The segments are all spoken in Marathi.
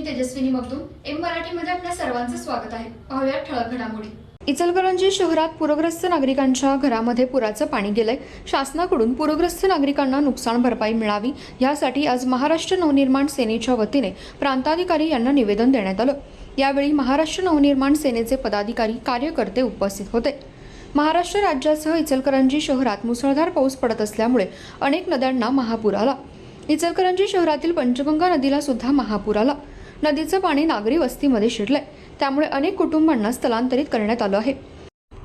मी तेजस्विनी मगदूम एम मराठीमध्ये आपल्या सर्वांचं स्वागत आहे. पाहूया ठळक घडामोडी. इचलकरंजी शहरात पूरग्रस्त नागरिकांच्या घरामध्ये पुराचं पाणी गेलंय. शासनाकडून पूरग्रस्त नागरिकांना नुकसान भरपाई मिळावी यासाठी आज महाराष्ट्र नवनिर्माण सेनेच्या वतीने प्रांताधिकारी यांना निवेदन देण्यात आलं. यावेळी महाराष्ट्र नवनिर्माण सेनेचे पदाधिकारी कार्यकर्ते उपस्थित होते. महाराष्ट्र राज्यासह इचलकरंजी शहरात मुसळधार पाऊस पडत असल्यामुळे अनेक नद्यांना महापूर आला. इचलकरंजी शहरातील पंचगंगा नदीला सुद्धा महापूर आला. नदीचं पाणी नागरी वस्तीमध्ये शिरलंय. त्यामुळे अनेक कुटुंबांना स्थलांतरित करण्यात आलं आहे.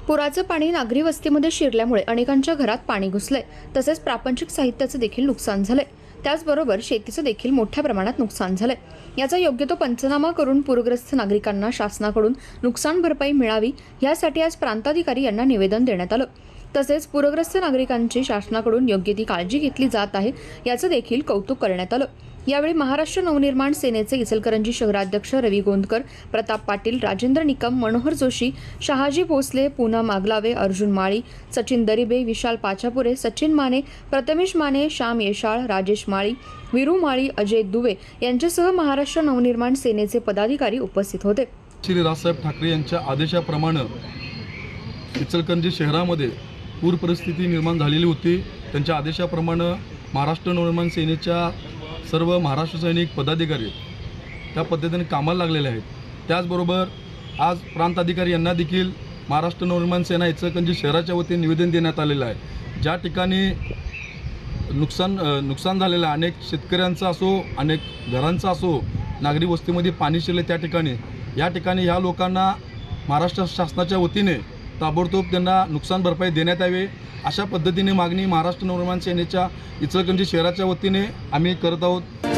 पुराचं पाणी नागरी वस्तीमध्ये शिरल्यामुळे अनेकांच्या घरात पाणी घुसलंय. तसेच प्रापंचिक साहित्याचं देखील नुकसान झालंय. त्याचबरोबर शेतीचं देखील मोठ्या प्रमाणात नुकसान झालंय. याचा योग्य तो पंचनामा करून पूरग्रस्त नागरिकांना शासनाकडून नुकसान भरपाई मिळावी यासाठी आज प्रांताधिकारी यांना निवेदन देण्यात आलं. तसेच पूरग्रस्त नागरिकांची शासनाकडून योग्य ती काळजी घेतली जात आहे याचं देखील कौतुक करण्यात आलं. यावेळी महाराष्ट्र नवनिर्माण सेनेचे इचलकरंजी शहराध्यक्ष रवी गोंदकर प्रताप पाटील राजेंद्र निकम मनोहर जोशी शहाजी भोसले पूना मागलावे अर्जुन माळी सचिन दरिबे विशाल पाचापुरे सचिन माने प्रथमेश माने श्याम येशाळ राजेश माळी विरू माळी अजय दुवे यांच्यासह महाराष्ट्र नवनिर्माण सेनेचे पदाधिकारी उपस्थित होते. श्री राजसाहेब ठाकरे यांच्या आदेशाप्रमाणे इचलकरंजी शहरामध्ये पूर परिस्थिती निर्माण झालेली होती. त्यांच्या आदेशाप्रमाणे महाराष्ट्र नवनिर्माण सेनेच्या सर्व महाराष्ट्र सैनिक पदाधिकारी त्या पद्धतीने कामाला लागलेले आहेत. त्याचबरोबर आज प्रांत अधिकारी यांना देखील महाराष्ट्र नवनिर्माण सेना इचलकरंजी शहराच्या वतीने निवेदन देण्यात आलेलं आहे. ज्या ठिकाणी नुकसान नुकसान झालेलं आहे अनेक शेतकऱ्यांचं असो अनेक घरांचं असो नागरी वस्तीमध्ये पाणी शिरले त्या ठिकाणी. या ठिकाणी ह्या लोकांना महाराष्ट्र शासनाच्या वतीने ताबडतोब त्यांना नुकसान भरपाई देण्यात यावे. अशा पद्धतीने मागणी महाराष्ट्र नवनिर्माण सेनेच्या इचलकरंजी शहराच्या वतीने आम्ही करत आहोत.